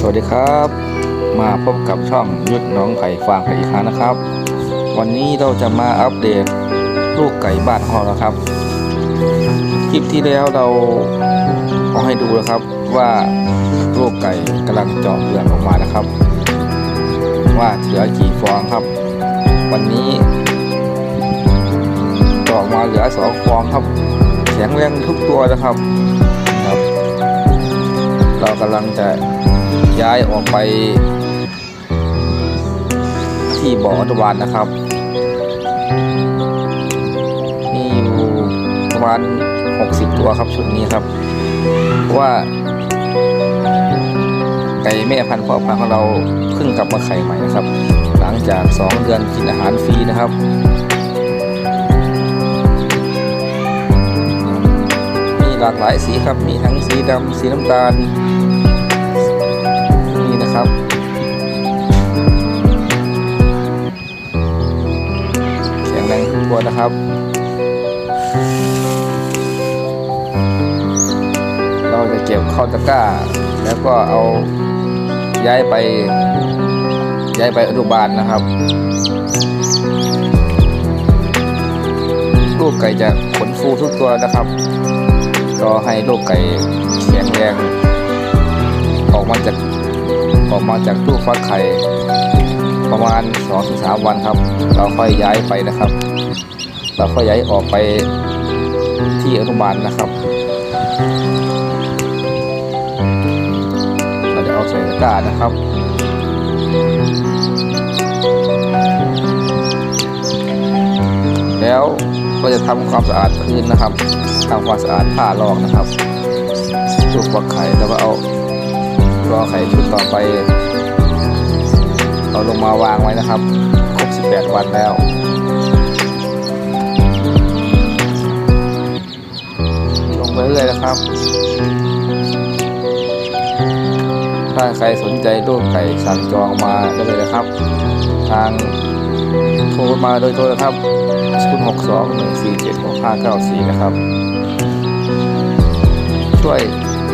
สวัสดีครับ มาพบกับช่องยุดน้องไผ่ฟางกันอีกครั้งนะครับ วันนี้เราจะมาอัปเดตลูกไก่บ้านของเรานะครับ คลิปที่แล้วเราเอาให้ดูนะครับว่าลูกไก่กำลังเจาะเปลือกออกมานะครับ ว่าเหลือกี่ฟองครับ วันนี้เจาะออกมาเหลือสองฟองครับแข็งแรงทุกตัวนะครับครับ เรากำลังจะ ย้ายออกไป ที่บ่ออนุบาลนะครับ มีอยู่ประมาณ 60 ตัวครับชุดนี้ครับเพราะว่าไก่แม่พันธุ์พ่อพันธุ์ของเราเพิ่งกลับมาไข่ใหม่นะครับ หลังจาก 2 เดือนกินอาหารฟรีนะครับมีหลากหลายสีครับ มีทั้งสีดำ สีน้ำตาล นี่นะครับแข็งแรงทุกตัวนะครับ เราจะเก็บเข้าตะกร้า แล้วก็เอาย้ายไป ย้ายไปอนุบาลนะครับ ลูกไก่จะขนฟูทุกตัวนะครับรอให้ลูกไก่แข็งแรงออกมาจาก ออกมาจากตู้ฟักไข่ประมาณ2-3วันครับ เราค่อยย้ายไปนะครับ เราค่อยย้ายออกไปที่อนุบาลนะครับ เราจะเอาใส่ตะกร้านะครับแล้วก็จะทำความสะอาดพื้นนะครับทำความสะอาดผ้ารองนะครับตู้ฟักไข่แล้วก็เอา รอไข่ชุดต่อไป เอาลงมาวางไว้นะครับ ครบ 18 วันแล้วลงไปเรื่อยนะครับ ถ้าใครสนใจลูกไก่สั่งจองมาได้เลยนะครับ ทางโทรมาโดยโทรนะครับ062 147 6594 นะครับ ช่วย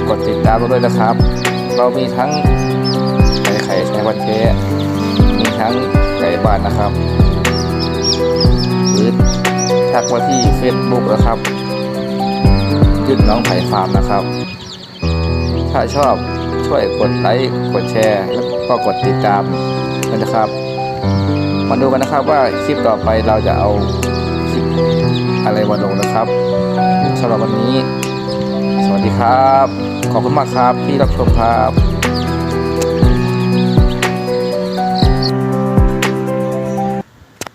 กดติดตามเราด้วยนะครับ เรามีทั้งไก่ไข่แท้วันแท้มีทั้งไก่บ้านนะครับหรือทักมาที่ Facebook นะครับยึดน้องไผ่ฟาร์มนะครับ ถ้าชอบช่วยกดไลค์กดแชร์ แล้วก็กดติดตามนะครับ มาดูกันนะครับว่าคลิปต่อไปเราจะเอาคลิปอะไรมาลงนะครับสำหรับวันนี้ ดีครับ ขอบคุณมากครับที่รับชมครับ